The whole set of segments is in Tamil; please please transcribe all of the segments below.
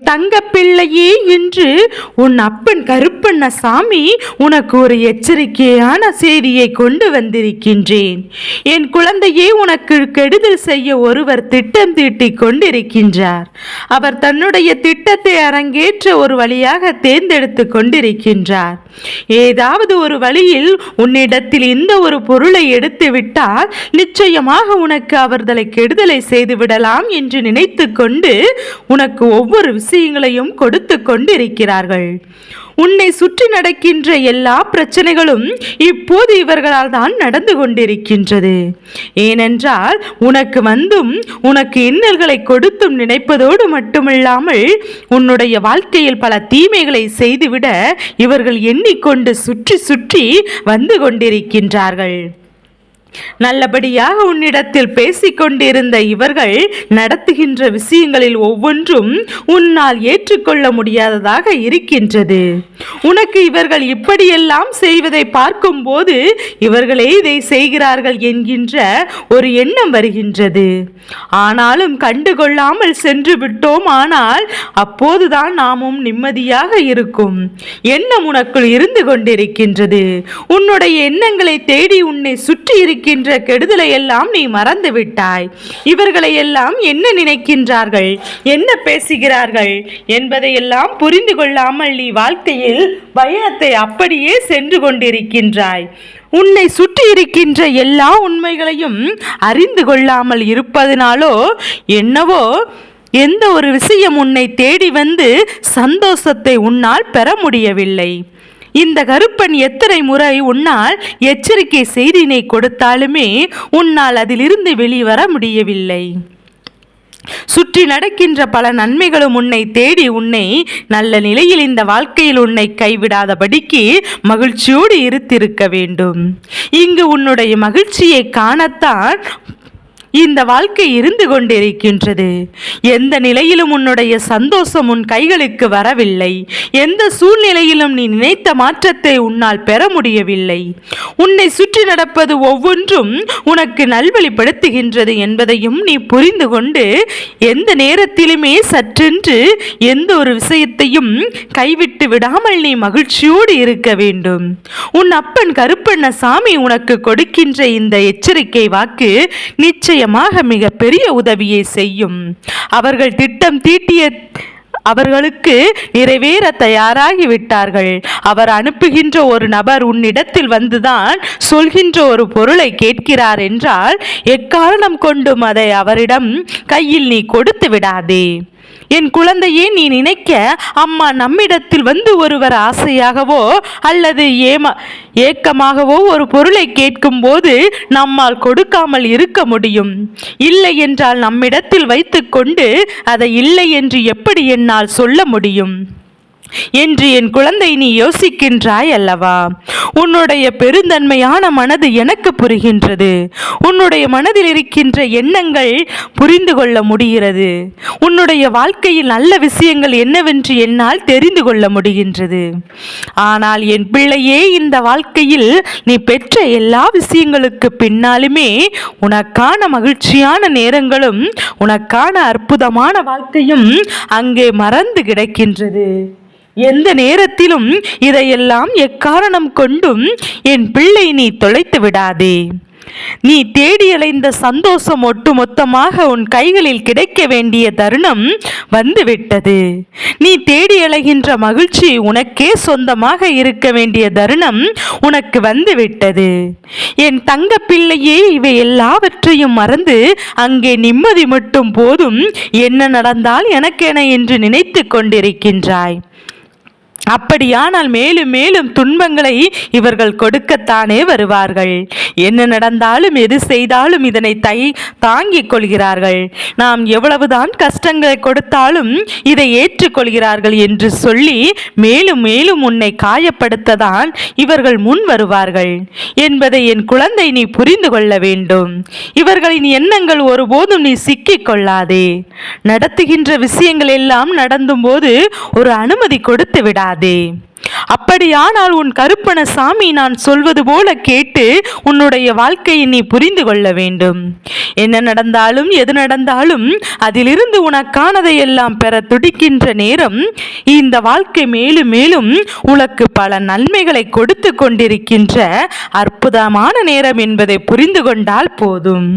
தங்க பிள்ளையே என்று உன் அப்பன் கருப்பண்ணசாமி உனக்கு ஒரு எச்சரிக்கையான செய்தியை கொண்டு வந்திருக்கின்றேன். என் குழந்தையே உனக்கு கெடுதல் செய்ய ஒருவர் திட்டம் தீட்டிக் கொண்டிருக்கின்றார். அவர் தன்னுடைய திட்டத்தை அரங்கேற்ற ஒரு வழியாக தேர்ந்தெடுத்து கொண்டிருக்கின்றார். ஏதாவது ஒரு வழியில் உன்னிடத்தில் இந்த ஒரு பொருளை எடுத்து விட்டால் நிச்சயமாக உனக்கு அவர்களை கெடுதலை செய்து விடலாம் என்று நினைத்து கொண்டு உனக்கு ஒவ்வொரு விஷயங்களையும் கொடுத்து கொண்டிருக்கிறார்கள். உன்னை சுற்றி நடக்கின்ற எல்லா பிரச்சனைகளும் இப்போது இவர்களால் தான் நடந்து கொண்டிருக்கின்றது. ஏனென்றால் உனக்கு வந்தும் உனக்கு இன்னல்களை கொடுத்தும் நினைப்பதோடு மட்டுமில்லாமல் உன்னுடைய வாழ்க்கையில் பல தீமைகளை செய்துவிட இவர்கள் எண்ணிக்கொண்டு சுற்றி சுற்றி வந்து கொண்டிருக்கின்றார்கள். நல்லபடியாக உன்னிடத்தில் பேசிக்கொண்டிருந்த இவர்கள் நடத்துகின்ற விஷயங்களில் ஒவ்வொன்றும் உன்னால் ஏற்றுக்கொள்ள முடியாததாக இருக்கின்றது. உனக்கு இவர்கள் இப்படியெல்லாம் செய்வதை பார்க்கும்போது இவர்களே இதை செய்கிறார்கள் என்கின்ற ஒரு எண்ணம் வருகின்றது. ஆனாலும் கண்டுகொள்ளாமல் சென்று விட்டோம் ஆனால் அப்போதுதான் நாமும் நிம்மதியாக இருக்கும். எண்ணம் உனக்குள் இருந்து கொண்டிருக்கின்றது. உன்னுடைய எண்ணங்களை தேடி உன்னை சுற்றி இருக்கின்ற கெடுதலை எல்லாம் நீ மறந்து விட்டாய் இவர்களை எல்லாம் என்ன நினைக்கின்றார்கள்? என்ன பேசுகிறார்கள்? என்பதையெல்லாம் புரிந்து கொள்ளாமல் நீ வாழ்க்கையில் பயணத்தை அப்படியே சென்று கொண்டிருக்கின்றாய். உன்னை சுற்றி இருக்கின்ற எல்லா உண்மைகளையும் அறிந்து கொள்ளாமல் இருப்பதனாலோ என்னவோ எந்த ஒரு விஷயம் உன்னை தேடி வந்து சந்தோஷத்தை உன்னால் பெற முடியவில்லை. இந்த கருப்பன் எத்தனை முறை உன்னால் எச்சரிக்கை செய்தினை கொடுத்தாலுமே உன்னால் அதிலிருந்து வெளிவர முடியவில்லை. சுற்றி நடக்கின்ற பல நன்மைகளும் உன்னை தேடி உன்னை நல்ல நிலையில் இந்த வாழ்க்கையில் உன்னை கைவிடாதபடிக்கு மகிழ்ச்சியோடு இருத்திருக்க வேண்டும். இங்கு உன்னுடைய மகிழ்ச்சியை காணத்தான் இந்த வாழ்க்கை இருந்து கொண்டிருக்கின்றது. எந்த நிலையிலும் உன்னுடைய சந்தோஷம் உன் கைகளுக்கு வரவில்லை. எந்த சூழ்நிலையிலும் நீ நினைத்த மாற்றத்தை உன்னால் பெற முடியவில்லை. உன்னை சுற்றி நடப்பது ஒவ்வொன்றும் உனக்கு நல்வழிப்படுத்துகின்றது என்பதையும் நீ புரிந்து கொண்டு எந்த நேரத்திலுமே சற்றென்று எந்த ஒரு விஷயத்தையும் கைவிட்டு விடாமல் நீ மகிழ்ச்சியோடு இருக்க வேண்டும். உன் அப்பன் கருப்பண்ண சாமி உனக்கு கொடுக்கின்ற இந்த எச்சரிக்கை வாக்கு நிச்சயம் நிச்சயமாக மிக பெரிய உதவியை செய்யும். அவர்கள் திட்டம் தீட்டிய அவர்களுக்கு நிறைவேற தயாராகி விட்டார்கள். அவர் அனுப்புகின்ற ஒரு நபர் உன்னிடத்தில் வந்துதான் சொல்கின்ற ஒரு பொருளை கேட்கிறார் என்றால் எக்காரணம் கொண்டும் அதை அவரிடம் கையில் நீ கொடுத்து விடாதே. என் குழந்தையே நீ நினைக்க அம்மா நம்மிடத்தில் வந்து ஒருவர் ஆசையாகவோ அல்லது ஏமா ஏக்கமாகவோ ஒரு பொருளை கேட்கும்போது நம்மால் கொடுக்காமல் இருக்க முடியும். இல்லை என்றால் நம்மிடத்தில் வைத்துக்கொண்டு அதை இல்லை என்று எப்படி என்னால் சொல்ல முடியும்? என்று என் குழந்தை நீ யோசிக்கின்றாய் அல்லவா? உன்னுடைய பெருந்தன்மையான மனது எனக்கு புரிகின்றது. உன்னுடைய மனதில் இருக்கின்ற எண்ணங்கள் புரிந்து கொள்ள முடிகிறது. உன்னுடைய வாழ்க்கையில் நல்ல விஷயங்கள் என்னவென்று என்னால் தெரிந்து கொள்ள முடிகின்றது. ஆனால் என் பிள்ளையே இந்த வாழ்க்கையில் நீ பெற்ற எல்லா விஷயங்களுக்கு பின்னாலுமே உனக்கான மகிழ்ச்சியான நேரங்களும் உனக்கான அற்புதமான வாழ்க்கையும் அங்கே மறந்து கிடக்கின்றது. எந்த நேரத்திலும் இதையெல்லாம் எக்காரணம் கொண்டும் என் பிள்ளை நீ தொலைத்து விடாதே. நீ தேடி அலைந்த சந்தோஷம் ஒட்டுமொத்தமாக உன் கைகளில் கிடைக்க வேண்டிய தருணம் வந்துவிட்டது. நீ தேடி அலைகின்ற மகிழ்ச்சி உனக்கே சொந்தமாக இருக்க வேண்டிய தருணம் உனக்கு வந்துவிட்டது. என் தங்க பிள்ளையே இவை எல்லாவற்றையும் மறந்து அங்கே நிம்மதி மட்டும் போதும். என்ன நடந்தால் எனக்கென என்று நினைத்து கொண்டிருக்கின்றாய். அப்படியானால் மேலும் மேலும் துன்பங்களை இவர்கள் கொடுக்கத்தானே வருவார்கள். என்ன நடந்தாலும் எது செய்தாலும் இதனை தை தாங்கிக் கொள்கிறார்கள். நாம் எவ்வளவுதான் கஷ்டங்களை கொடுத்தாலும் இதை ஏற்றுக்கொள்கிறார்கள் என்று சொல்லி மேலும் மேலும் உன்னை காயப்படுத்ததான் இவர்கள் முன் வருவார்கள். என்பதை என் குழந்தை நீ புரிந்து கொள்ள வேண்டும். இவர்களின் எண்ணங்கள் ஒருபோதும் நீ சிக்கிக் கொள்ளாதே. நடத்துகின்ற விஷயங்கள் எல்லாம் நடந்தும் போது ஒரு அனுமதி கொடுத்து விடாது. விடாதே அப்படியானால் உன் கருப்பண சாமி நான் சொல்வது போல கேட்டு உன்னுடைய வாழ்க்கையை நீ புரிந்து கொள்ள வேண்டும். என்ன நடந்தாலும் எது நடந்தாலும் அதிலிருந்து உனக்கானதை எல்லாம் பெற துடிக்கின்ற நேரம் இந்த வாழ்க்கை மேலும் மேலும் உனக்கு பல நன்மைகளை கொடுத்து கொண்டிருக்கின்ற அற்புதமான நேரம் என்பதை புரிந்து கொண்டால் போதும்.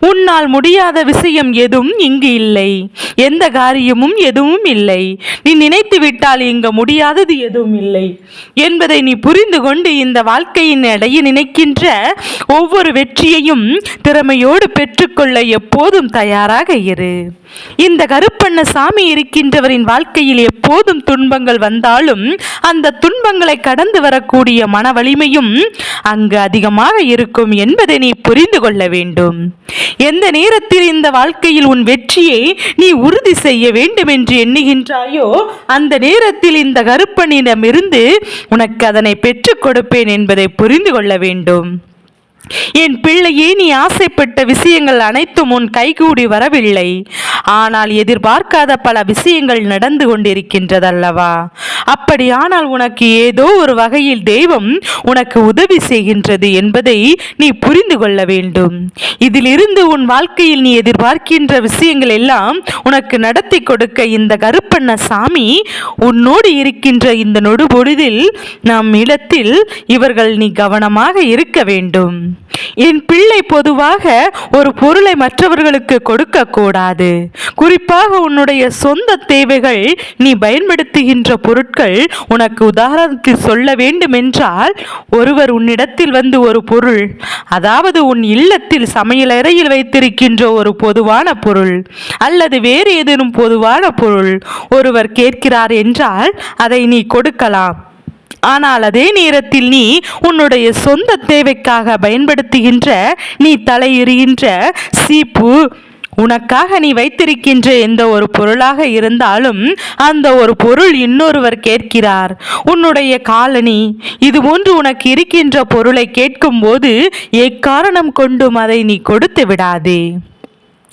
உன்னால் முடியாத விஷயம் எதுவும் இங்கு இல்லை. எந்த காரியமும் எதுவும் இல்லை. நீ நினைத்து விட்டால் இங்கு முடியாதது எதுவும் இல்லை. என்பதை நீ புரிந்து கொண்டு இந்த வாழ்க்கையின் அடைய நினைக்கின்ற ஒவ்வொரு வெற்றியையும் திறமையோடு பெற்றுக்கொள்ள எப்போதும் தயாராக இரு. இந்த கருப்பண்ண சாமி இருக்கின்றவரின் வாழ்க்கையில் எப்போதும் துன்பங்கள் வந்தாலும் அந்த துன்பங்களை கடந்து வரக்கூடிய மன வலிமையும் அங்கு அதிகமாக இருக்கும் என்பதை நீ புரிந்து கொள்ள வேண்டும். எந்த நேரத்தில் இந்த வாழ்க்கையில் உன் வெற்றியை நீ உறுதி செய்ய வேண்டும் என்று எண்ணுகின்றாயோ அந்த நேரத்தில் இந்த கருப்பனிடமிருந்து உனக்கு அதனை பெற்றுக் கொடுப்பேன் என்பதை புரிந்து கொள்ள வேண்டும். என் பிள்ளையே நீ ஆசைப்பட்ட விஷயங்கள் அனைத்தும் உன் கைகூடி வரவில்லை. ஆனால் எதிர்பார்க்காத பல விஷயங்கள் நடந்து கொண்டிருக்கின்றதல்லவா? அப்படியானால் உனக்கு ஏதோ ஒரு வகையில் தெய்வம் உனக்கு உதவி செய்கின்றது என்பதை நீ புரிந்து கொள்ள வேண்டும். இதிலிருந்து உன் வாழ்க்கையில் நீ எதிர்பார்க்கின்ற விஷயங்கள் எல்லாம் உனக்கு நடத்தி கொடுக்க இந்த கருப்பண்ண சாமி உன்னோடு இருக்கின்ற இந்த நொடுபொழுதில் நம் இடத்தில் இவர்கள் நீ கவனமாக இருக்க வேண்டும். என் பிள்ளை பொதுவாக ஒரு பொருளை மற்றவர்களுக்கு கொடுக்கக்கூடாது. குறிப்பாக உன்னுடைய சொந்த தேவைகள் நீ பயன்படுத்துகின்ற பொருட்கள் உனக்கு உதாரணத்துக்கு சொல்ல வேண்டுமென்றால் ஒருவர் உன்னிடத்தில் வந்து ஒரு பொருள் அதாவது உன் இல்லத்தில் சமையலறையில் வைத்திருக்கின்ற ஒரு பொதுவான பொருள் அல்லது வேறு ஏதேனும் பொதுவான பொருள் ஒருவர் கேட்கிறார் என்றால் அதை நீ கொடுக்கலாம். ஆனால் அதே நேரத்தில் நீ உன்னுடைய சொந்த தேவைக்காக பயன்படுத்துகின்ற நீ தலையெறிகின்ற சீப்பு உனக்காக நீ வைத்திருக்கின்ற எந்த ஒரு பொருளாக இருந்தாலும் அந்த ஒரு பொருள் இன்னொருவர் கேட்கிறார். உன்னுடைய காலனி இது போன்று உனக்கு இருக்கின்ற பொருளை கேட்கும்போது எக்காரணம் கொண்டும் அதை நீ கொடுத்து விடாதே.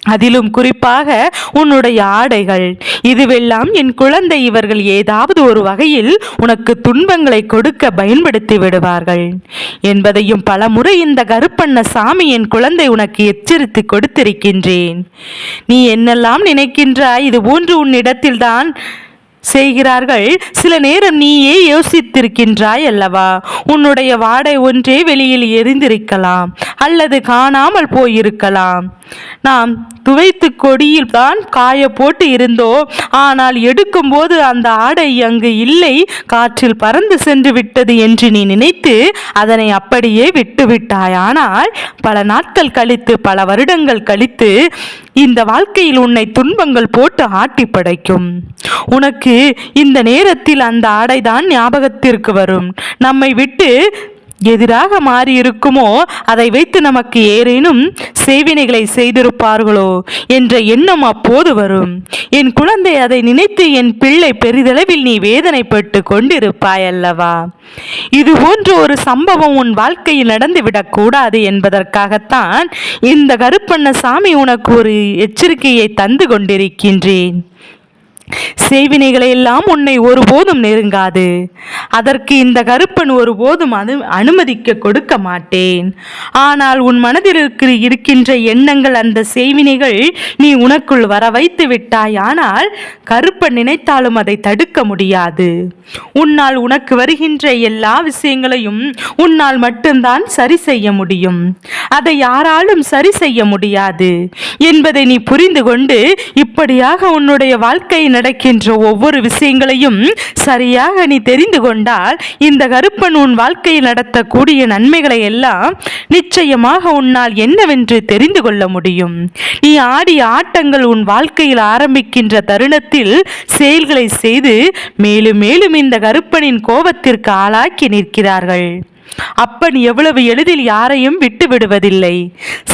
அதிலும் குறிப்பாக உன்னுடைய ஆடைகள். இதுவெல்லாம் என் குழந்தை இவர்கள் ஏதாவது ஒரு வகையில் உனக்கு துன்பங்களை கொடுக்க பயன்படுத்தி விடுவார்கள். என்பதையும் பல முறை இந்த கருப்பண்ண சாமி என் குழந்தை உனக்கு எச்சரித்து கொடுத்திருக்கின்றேன். நீ என்னெல்லாம் நினைக்கின்றாய்? இது போன்று உன்னிடத்தில்தான் செய்கிறார்கள். சில நேரம் நீயே யோசித்திருக்கின்றாய் அல்லவா? உன்னுடைய வாடை ஒன்றே வெளியில் எரிந்திருக்கலாம் அல்லது காணாமல் போயிருக்கலாம். நாம் துவைத்து கொடியில் தான் காய போட்டு இருந்தோம். ஆனால் எடுக்கும்போது அந்த ஆடை அங்கு இல்லை. காற்றில் பறந்து சென்று விட்டது என்று நீ நினைத்து அதனை அப்படியே விட்டுவிட்டாய். ஆனால் பல நாட்கள் கழித்து பல வருடங்கள் கழித்து இந்த வாழ்க்கையில் உன்னை துன்பங்கள் போட்டு ஆட்டி படைக்கும். உனக்கு இந்த நேரத்தில் அந்த ஆடைதான் ஞாபகத்திற்கு வரும். நம்மை விட்டு எதிராக மாறியிருக்குமோ அதை வைத்து நமக்கு ஏதேனும் சேவினைகளை செய்திருப்பார்களோ என்ற எண்ணம் அப்போது வரும். என் குழந்தை அதை நினைத்து என் பிள்ளை பெரிதளவில் நீ வேதனைப்பட்டு கொண்டிருப்பாய் அல்லவா இது போன்ற ஒரு சம்பவம் உன் வாழ்க்கையில் நடந்துவிடக்கூடாது என்பதற்காகத்தான் இந்த கருப்பண்ண சாமி உனக்கு ஒரு எச்சரிக்கையை தந்து கொண்டிருக்கின்றேன். செய்வினைகளை எல்லாம் உன்னை ஒருபோதும் நெருங்காது. அதற்கு இந்த கருப்பன் ஒருபோதும் அனு அனுமதிக்க கொடுக்க மாட்டேன். ஆனால் உன் மனதில் இருக்கிற இருக்கின்ற எண்ணங்கள் அந்த செய்வினைகள் நீ உனக்குள் வர வைத்து விட்டாய். ஆனால் கருப்பன் நினைத்தாலும் அதை தடுக்க முடியாது. உன்னால் உனக்கு வருகின்ற எல்லா விஷயங்களையும் உன்னால் மட்டும்தான் சரி செய்ய முடியும். அதை யாராலும் சரி செய்ய முடியாது. என்பதை நீ புரிந்து கொண்டு இப்படியாக உன்னுடைய வாழ்க்கையின் நடக்கின்ற ஒவ்வொரு விஷயங்களையும் சரியாக நீ தெரிந்து கொண்டால் இந்த கருப்பன் உன் வாழ்க்கையில் நடத்தக்கூடிய நன்மைகளை எல்லாம் நிச்சயமாக உன்னால் என்னவென்று தெரிந்து கொள்ள முடியும். நீ ஆடிய ஆட்டங்கள் உன் வாழ்க்கையில் ஆரம்பிக்கின்ற தருணத்தில் செயல்களை செய்து மேலும் மேலும் இந்த கருப்பனின் கோபத்திற்கு ஆளாக்கி நிற்கிறார்கள். அப்பன் எவ்வளவு எளிதில் யாரையும் விட்டு விடுவதில்லை.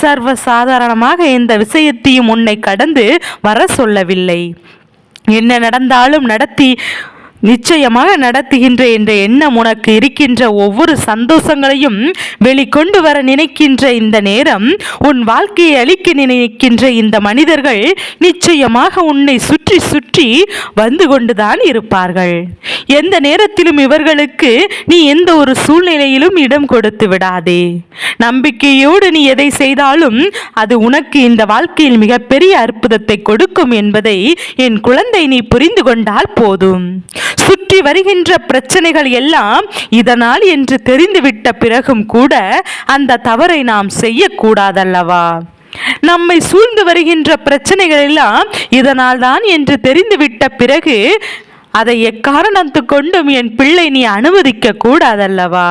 சர்வ சாதாரணமாக எந்த விஷயத்தையும் உன்னை கடந்து வர சொல்லவில்லை. என்ன நடந்தாலும் நடத்தி நிச்சயமாக நடத்துகின்ற என்ற எண்ணம் உனக்கு இருக்கின்ற ஒவ்வொரு சந்தோஷங்களையும் வெளிக்கொண்டு வர நினைக்கின்ற இந்த நேரம் உன் வாழ்க்கையை அழிக்க நினைக்கின்ற இந்த மனிதர்கள் நிச்சயமாக உன்னை சுற்றி சுற்றி வந்து கொண்டுதான் இருப்பார்கள். எந்த நேரத்திலும் இவர்களுக்கு நீ எந்த ஒரு சூழ்நிலையிலும் இடம் கொடுத்து விடாதே. நம்பிக்கையோடு நீ எதை செய்தாலும் அது உனக்கு இந்த வாழ்க்கையில் மிகப்பெரிய அற்புதத்தை கொடுக்கும் என்பதை என் குழந்தை நீ புரிந்து கொண்டால் போதும். சுற்றி வருகின்ற பிரச்சனைகள் எல்லாம் இதனால் என்று தெரிந்துவிட்ட பிறகும் கூட அந்த தவறை நாம் செய்யக்கூடாதல்லவா? நம்மை சூழ்ந்து வருகின்ற பிரச்சனைகள் எல்லாம் இதனால் தான் என்று தெரிந்துவிட்ட பிறகு அதை எக்காரணத்து கொண்டும் என் பிள்ளை நீ அனுமதிக்க கூடாதல்லவா?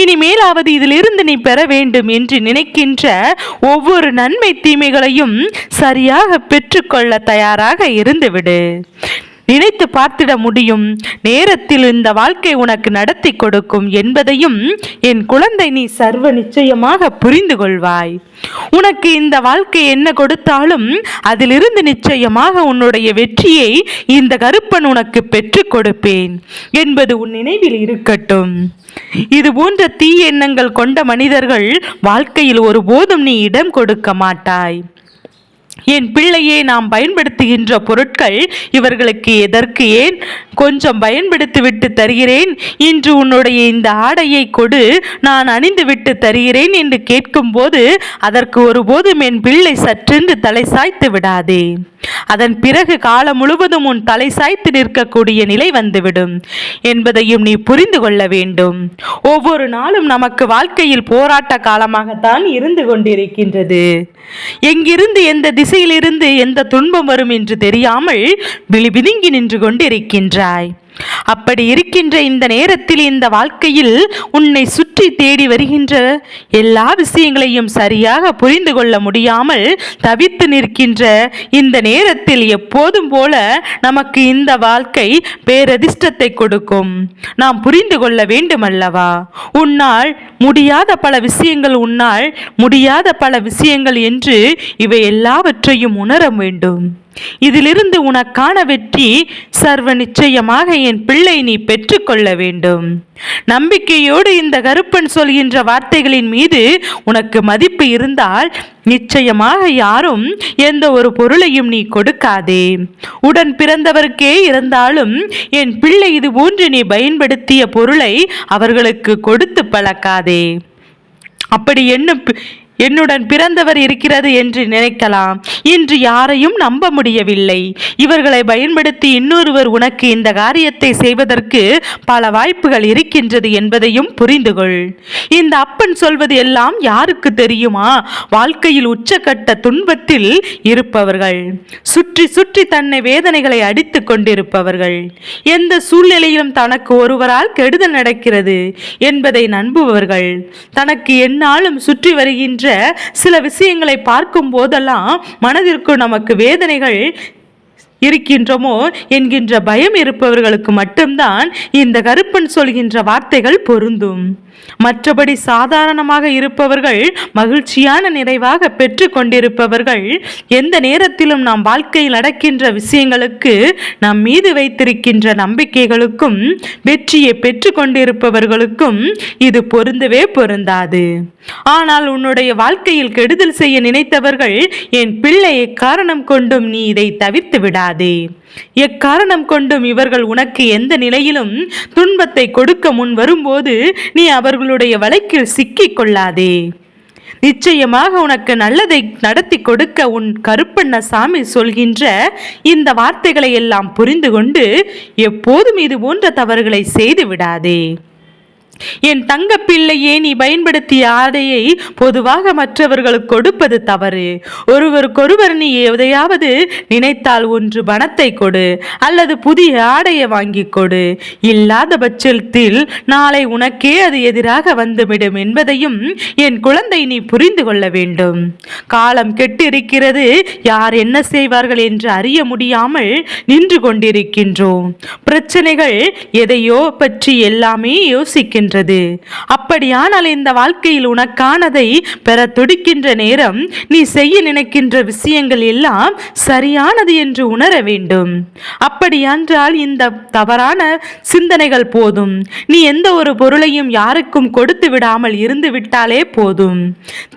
இனிமேலாவது இதிலிருந்து நீ பெற வேண்டும் என்று நினைக்கின்ற ஒவ்வொரு நன்மை தீமைகளையும் சரியாக பெற்றுக்கொள்ள தயாராக இருந்துவிடு. நினைத்து பார்த்திட முடியும். நேரத்தில் இந்த வாழ்க்கை உனக்கு நடத்தி கொடுக்கும் என்பதையும் என் குழந்தை நீ சர்வ நிச்சயமாக புரிந்து கொள்வாய். உனக்கு இந்த வாழ்க்கை என்ன கொடுத்தாலும் அதிலிருந்து நிச்சயமாக உன்னுடைய வெற்றியை இந்த கருப்பன் உனக்கு பெற்றுக் கொடுப்பேன் என்பது உன் நினைவில் இருக்கட்டும். இது போன்ற தீய எண்ணங்கள் கொண்ட மனிதர்கள் வாழ்க்கையில் ஒருபோதும் நீ இடம் கொடுக்க மாட்டாய். என் பிள்ளையை நாம் பயன்படுத்துகின்ற பொருட்கள் இவர்களுக்கு எதற்கு ஏன்? கொஞ்சம் பயன்படுத்திவிட்டு தருகிறேன். இன்று உன்னுடைய இந்த ஆடையை கொடு. நான் அணிந்துவிட்டு தருகிறேன் என்று கேட்கும்போது அதற்கு ஒருபோதும் என் பிள்ளை சற்றென்று தலை சாய்த்து விடாதே. அதன் பிறகு காலம் முழுவதும் உன் தலை சாய்த்து நிற்கக்கூடிய நிலை வந்துவிடும் என்பதையும் நீ புரிந்து கொள்ள வேண்டும். ஒவ்வொரு நாளும் நமக்கு வாழ்க்கையில் போராட்ட காலமாகத்தான் இருந்து கொண்டிருக்கின்றது. எங்கிருந்து எந்த திசையிலிருந்து எந்த துன்பம் வரும் என்று தெரியாமல் விழிபிதுங்கி நின்று கொண்டிருக்கின்றாய். அப்படி இருக்கின்ற இந்த நேரத்தில் இந்த வாழ்க்கையில் உன்னை சுற்றி தேடி வருகின்ற எல்லா விஷயங்களையும் சரியாக புரிந்து கொள்ள முடியாமல் தவித்து நிற்கின்ற இந்த நேரத்தில் எப்போதும் போல நமக்கு இந்த வாழ்க்கை பேரதிர்ஷ்டத்தை கொடுக்கும். நாம் புரிந்து கொள்ள வேண்டும் அல்லவா உன்னால் முடியாத பல விஷயங்கள் உன்னால் முடியாத பல விஷயங்கள் என்று இவை எல்லாவற்றையும் உணர வேண்டும். இதிலிருந்து உனக்கான வெற்றி சர்வ நிச்சயமாக என் பிள்ளை நீ பெற்றுக்கொள்ள வேண்டும். நம்பிக்கையோடு இந்த கருப்பன் சொல்கின்ற வார்த்தைகளின் மீது உனக்கு மதிப்பு இருந்தால் நிச்சயமாக யாரும் எந்த ஒரு பொருளையும் நீ கொடுக்காதே. உடன் பிறந்தவருக்கே இருந்தாலும் என் பிள்ளை இது போன்று நீ பயன்படுத்திய பொருளை அவர்களுக்கு கொடுத்து பழக்காதே. அப்படி என்ன என்னுடன் பிறந்தவர் இருக்கிறது என்று நினைக்கலாம். இன்று யாரையும் நம்ப முடியவில்லை. இவர்களை பயன்படுத்தி இன்னொருவர் உனக்கு இந்த காரியத்தை செய்வதற்கு பல வாய்ப்புகள் இருக்கின்றது என்பதையும் புரிந்து கொள் இந்த அப்பன் சொல்வது எல்லாம் யாருக்கு தெரியுமா? வாழ்க்கையில் உச்சக்கட்ட துன்பத்தில் இருப்பவர்கள். சுற்றி சுற்றி தன்னை வேதனைகளை அடித்துக் கொண்டிருப்பவர்கள். எந்த சூழ்நிலையிலும் தனக்கு ஒருவரால் கெடுதல் நடக்கிறது என்பதை நம்புபவர்கள். தனக்கு எந்நாளும் சுற்றி வருகின்ற சில விஷயங்களை பார்க்கும் போதெல்லாம் மனதிற்கு நமக்கு வேதனைகள் இருக்கின்றோமோ என்கின்ற பயம் இருப்பவர்களுக்கு மட்டும்தான் இந்த கருப்பன் சொல்கின்ற வார்த்தைகள் பொருந்தும். மற்றபடி சாதாரணமாக இருப்பவர்கள் மகிழ்ச்சியான நிறைவாக பெற்று கொண்டிருப்பவர்கள் எந்த நேரத்திலும் நாம் வாழ்க்கையில் நடக்கின்ற விஷயங்களுக்கு நம் மீது வைத்திருக்கின்ற நம்பிக்கைகளுக்கும் வெற்றியை பெற்று கொண்டிருப்பவர்களுக்கும் இது பொருந்தவே பொருந்தாது. ஆனால் உன்னுடைய வாழ்க்கையில் கெடுதல் செய்ய நினைத்தவர்கள் என் பிள்ளையை காரணம் கொண்டும் நீ இதை தவிர்த்து விடாதே. எக்காரணம் கொண்டும் இவர்கள் உனக்கு எந்த நிலையிலும் துன்பத்தை கொடுக்க முன் வரும்போது நீ அவர் அவர்களுடைய வழக்கில் சிக்கிக் கொள்ளாதே. நிச்சயமாக உனக்கு நல்லதை நடத்தி கொடுக்க உன் கருப்பண்ண சாமி சொல்கின்ற இந்த வார்த்தைகளை எல்லாம் புரிந்து கொண்டு எப்போதும் இது போன்ற தவறுகளை செய்து விடாதே. என் தங்க பிள்ளையே நீ பயன்படுத்திய ஆடையை பொதுவாக மற்றவர்களுக்கு கொடுப்பது தவறு. ஒருவருக்கொருவர் நீ எதையாவது நினைத்தால் ஒன்று பணத்தை கொடு அல்லது புதிய ஆடையை வாங்கி கொடு. இல்லாத பட்சத்தில் நாளை உனக்கே அது எதிராக வந்துவிடும் என்பதையும் என் குழந்தை நீ புரிந்து கொள்ள வேண்டும். காலம் கெட்டிருக்கிறது யார் என்ன செய்வார்கள் என்று அறிய முடியாமல் நின்று கொண்டிருக்கின்றோம். பிரச்சனைகள் எதையோ பற்றி எல்லாமே யோசிக்கின்ற இருக்கின்றது அப்படியானால் இந்த வாழ்க்கையில் உனக்கானதை பெற துடிக்கின்ற நேரம் நீ செய்ய நினைக்கின்ற விஷயங்கள் எல்லாம் சரியானது என்று உணர வேண்டும். அப்படியென்றால் இந்த தவறான சிந்தனைகள் போதும். நீ எந்த ஒரு பொருளையும் யாருக்கும் கொடுத்து விடாமல் இருந்து விட்டாலே போதும்.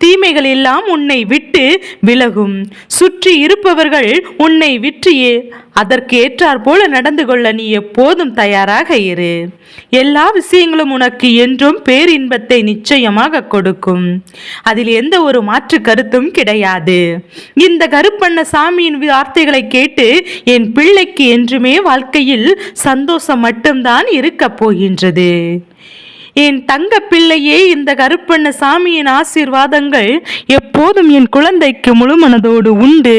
தீமைகள் எல்லாம் உன்னை விட்டு விலகும். சுற்றி இருப்பவர்கள் உன்னை விற்றியே அதற்கு ஏற்றாற் போல நடந்து கொள்ள நீ எப்போதும் தயாராக இரு. எல்லா விஷயங்களும் உனக்கு என்றும் பேரின்பத்தை நிச்சயமாக கொடுக்கும். அதில் எந்த ஒரு மாற்று கருத்தும் கிடையாது. இந்த கருப்பண்ண சாமியின் வார்த்தைகளை கேட்டு என் பிள்ளைக்கு என்றுமே வாழ்க்கையில் சந்தோஷம் மட்டும்தான் இருக்கப் போகின்றது. என் தங்க பிள்ளையே இந்த கருப்பண்ண சாமியின் ஆசீர்வாதங்கள் எப்போதும் என் குழந்தைக்கு முழு மனதோடு உண்டு.